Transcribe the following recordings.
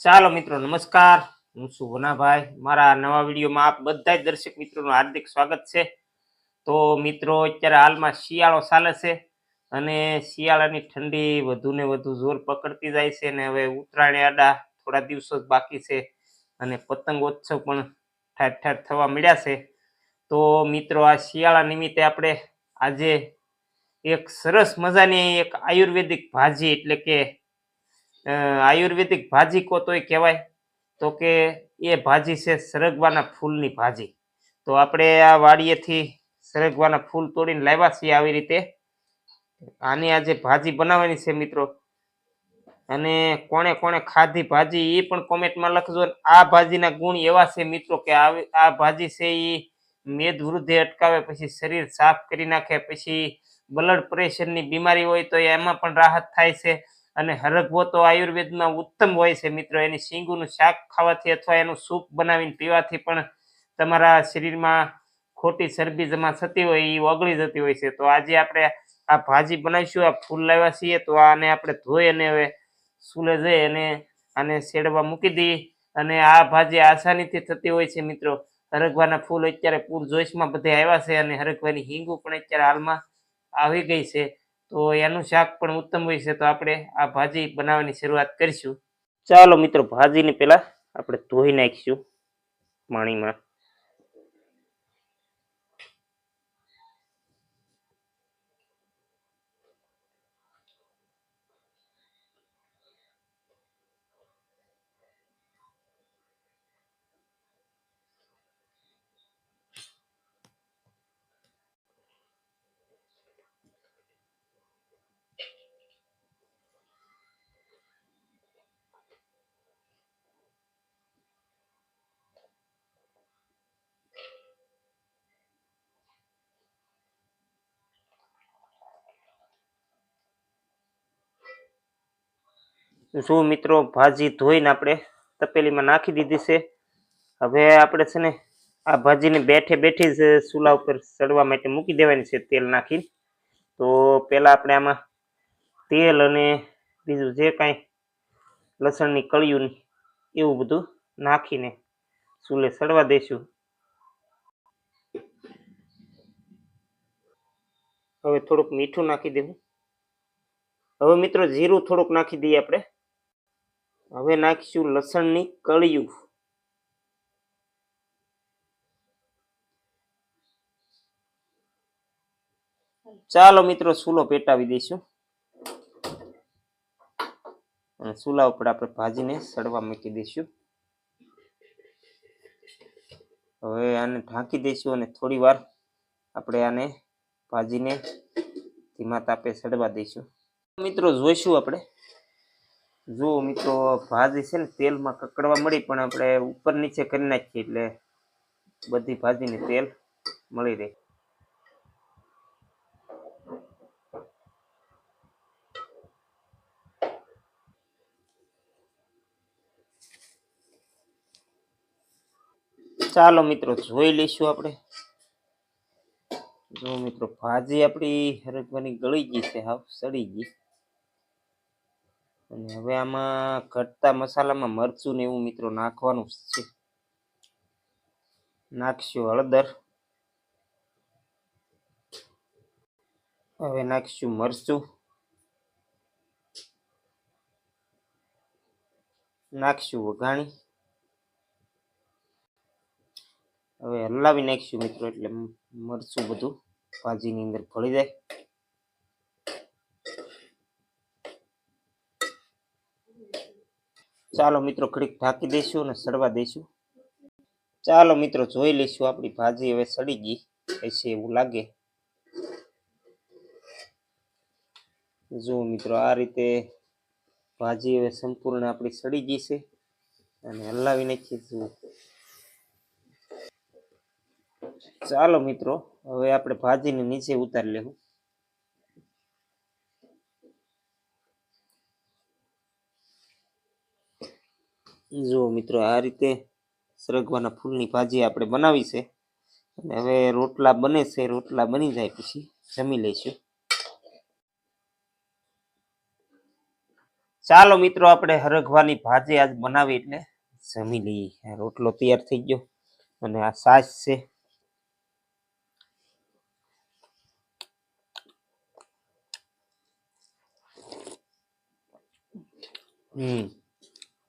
ચાલો મિત્રો, નમસ્કાર. હું છું વનાભાઈ. મારા નવા વિડીયોમાં આપ બધા જ દર્શક મિત્રોનું હાર્દિક સ્વાગત છે. તો મિત્રો, અત્યારે હાલમાં શિયાળો ચાલે છે અને શિયાળાની ઠંડી વધુ ને વધુ જોર પકડતી જાય છે અને હવે ઉત્તરાયણ આડા થોડા દિવસો જ બાકી છે. અને પતંગોત્સવ પણ ઠાઠ ઠાઠ થવા મળ્યા છે. તો મિત્રો, આ શિયાળા નિમિત્તે આપણે આજે એક સરસ મજાની એક આયુર્વેદિક ભાજી એટલે કે આયુર્વેદિક ભાજી કો તોય કહેવાય. તો કે એ ભાજી છે સરગવાના ફૂલની ભાજી. તો આપણે આ વાડીએથી સરગવાના ફૂલ તોડીને લાવ્યા છીએ આવી રીતે. આની આજે ભાજી બનાવવાની છે મિત્રો. અને કોણે કોણે ખાધી ભાજી એ પણ કોમેન્ટમાં લખજો. આ ભાજીના ગુણ એવા છે મિત્રો કે આ ભાજી છે એ મેદ વૃદ્ધિ અટકાવે, પછી શરીર સાફ કરી નાખે, પછી બ્લડ પ્રેશરની બીમારી હોય તો એમાં પણ રાહત થાય છે. અને હરગવો તો આયુર્વેદમાં ઉત્તમ હોય છે મિત્રો. એની શીંગુનું શાક ખાવાથી અથવા એનું સૂપ બનાવીને પીવાથી પણ તમારા શરીરમાં ખોટી ચરબી જમા થતી હોય એ ઓગળી જતી હોય છે. તો આજે આપણે આ ભાજી બનાવીશું, આ ફૂલ લાવ્યા છીએ, તો આને આપણે ધોઈ અને હવે સુલે જઈ અને આને શેડવા મૂકી દઈએ અને આ ભાજી આસાનીથી થતી હોય છે મિત્રો. હરગવાના ફૂલ અત્યારે પૂર જોઈશમાં બધે આવ્યા છે અને હરગવાની હિંગુ પણ અત્યારે હાલમાં આવી ગઈ છે. તો એનું શાક પણ ઉત્તમ હોય છે. તો આપણે આ ભાજી બનાવવાની શરૂઆત કરીશું. ચાલો મિત્રો, ભાજીને પહેલાં આપણે ધોઈ નાખીશું પાણીમાં. શું મિત્રો ભાજી ધોઈને આપણે તપેલીમાં નાખી દીધી છે. હવે આપણે છે ને આ ભાજીને બેઠે બેઠી જ ચૂલા ઉપર ચડવા માટે મૂકી દેવાની છે તેલ નાખીને. તો પહેલાં આપણે આમાં તેલ અને બીજું જે કાંઈ લસણની કળિયું એવું બધું નાખીને ચૂલે ચડવા દઈશું. હવે થોડુંક મીઠું નાખી દેવું. હવે મિત્રો જીરું થોડુંક નાખી દઈએ આપણે. હવે નાખીશું લસણની કળિયું. ચાલો મિત્રો સૂલો પેટાવી દઈશું. અને સૂલા ઉપર આપણે ભાજીને સડવા મૂકી દઈશું. હવે આને ઢાંકી દઈશું અને થોડી વાર આપણે આને ભાજીને ધીમા તાપે સડવા દઈશું. મિત્રો જોઈશું આપણે. જો મિત્રો, ભાજી છે ને તેલમાં કકડવા મળી, પણ આપણે ઉપર નીચે કરી નાખીએ એટલે બધી ભાજીને તેલ મળી રહે. ચાલો મિત્રો, જોઈ લઈશું આપણે. જો મિત્રો, ભાજી આપણી હરકવાની ગળી ગઈ છે, હાવ સડી ગઈ. અને હવે આમાં ઘટતા મસાલામાં મરચું ને એવું મિત્રો નાખવાનું છે. નાખશું હળદર. હવે નાખશું મરચું. નાખશું વઘાણી. હવે હલાવી નાખશું મિત્રો એટલે મરચું બધું ભાજીની અંદર ભળી જાય. ચાલો મિત્રો ઘડીક ઢાંકી દઈશું અને સડવા દઈશું. ચાલો મિત્રો જોઈ લઈશું આપણી ભાજી હવે સડી ગઈ. હશે એવું લાગે. જુઓ મિત્રો આ રીતે ભાજી હવે સંપૂર્ણ આપણી સડી ગઈ છે. અને હલાવી નાખીએ જુઓ ચાલો મિત્રો, હવે આપણે ભાજીને નીચે ઉતારી લેવું. જુઓ મિત્રો, આ રીતે સરગવાના ફૂલની ભાજી આપણે બનાવી છે. અને હવે રોટલા બને છે, રોટલા બની જાય પછી જમી લઈશું. ચાલો મિત્રો, આપણે હરગવાની ભાજી આજ બનાવી એટલે જમી લઈએ. રોટલો તૈયાર થઈ ગયો અને આ સાસ છે. હમ.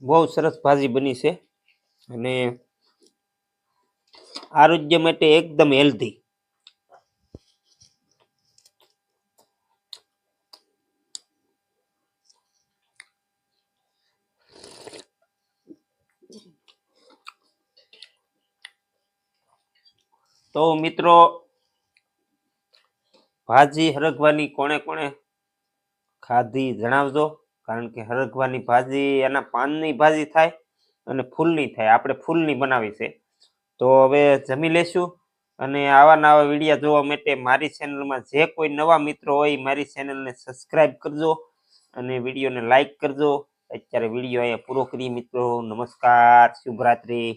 બહુ સરસ ભાજી બની છે. અને આરોગ્ય માટે એકદમ હેલ્ધી તો મિત્રો, ભાજી હરગવાની કોણે કોણે ખાધી જણાવજો. કારણ કે હરગવાની ભાજી, એના પાનની ભાજી થાય અને ફૂલની થાય. આપણે ફૂલની બનાવી છે. તો હવે જમી લેશું અને આવા નવા વિડીયા જોવા માટે મારી ચેનલમાં જે કોઈ નવા મિત્રો હોય મારી ચેનલને સબસ્ક્રાઇબ કરજો અને વિડીયોને લાઈક કરજો. અત્યારે વીડિયો અહીંયા પૂરો કરીએ મિત્રો. નમસ્કાર, શુભરાત્રી.